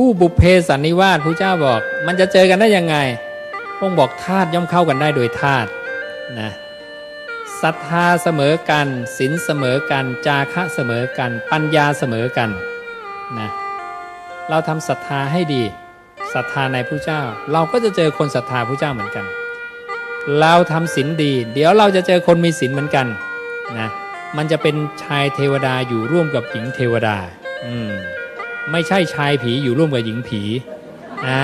คู่บุพเพสันนิวาสพระเจ้าบอก มันจะเจอกันได้ยังไงพงค์บอกธาตุย่อมเข้ากันได้โดยธาตุนะศรัทธาเสมอกันศีลเสมอกัน จาคะเสมอกัน ปัญญาเสมอกันนะเราทำศรัทธาให้ดีศรัทธาในพระเจ้า เราก็จะเจอคนศรัทธาพระเจ้าเหมือนกัน เราทำศีลดี เดี๋ยวเราจะเจอคนมีศีลเหมือนกันนะมันจะเป็นชายเทวดาอยู่ร่วมกับหญิงเทวดา อืม ไม่ใช่ชายผีอยู่ร่วมกับหญิงผีอ่า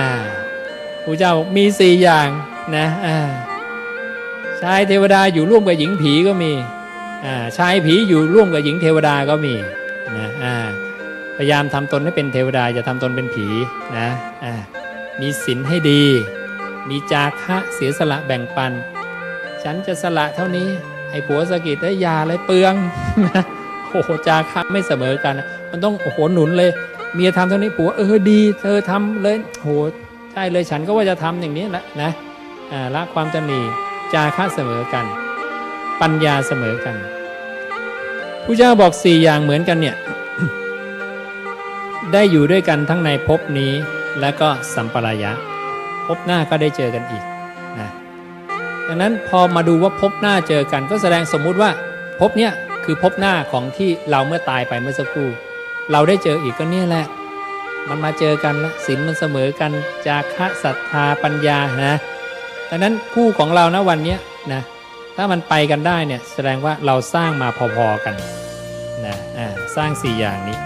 พระเจ้ามีสี่อย่างนะอ่าชายเทวดาอยู่ร่วมกับหญิงผีก็มีอ่าชายผีอยู่ร่วมกับหญิงเทวดาก็มีนะอ่าพยายามทำตนให้เป็นเทวดาอย่าทำตนเป็นผีนะอ่ามีศีลให้ดี มีจาคะเสียสละแบ่งปัน ฉันจะสละเท่านี้ไอ้ผัวสะกิดไอ้ยาเลยเปลืองโอ้โหจาคะไม่เสมอกัน มันต้องโอ้โหหนุนเลย เมียทำเท่านี้ผัวเออดี เธอทำเลยโหใช่เลยฉันก็ว่าจะทำอย่างนี้แหละนะละความตนีจาคะเสมอกัน ปัญญาเสมอกันผู้เจ้าบอกสี่อย่างเหมือนกันเนี่ยได้อยู่ด้วยกันทั้งในภพนี้และก็สัมปรายะภพหน้าก็ได้เจอกันอีกนะดังนั้นพอมาดูว่าภพหน้าเจอกัน ก็แสดงสมมุติว่าภพเนี้ยคือภพหน้าของที่เราเมื่อตายไปเมื่อสักครู่ เราได้เจออีกก็เนี่ยแหละ มันมาเจอกันละศีลมันเสมอกันจาคะศรัทธาปัญญานะดังนั้นคู่ของเรานะวันนี้นะถ้ามันไปกันได้เนี่ยแสดงว่าเราสร้างมาพอๆกันนะสร้างสี่อย่างนี้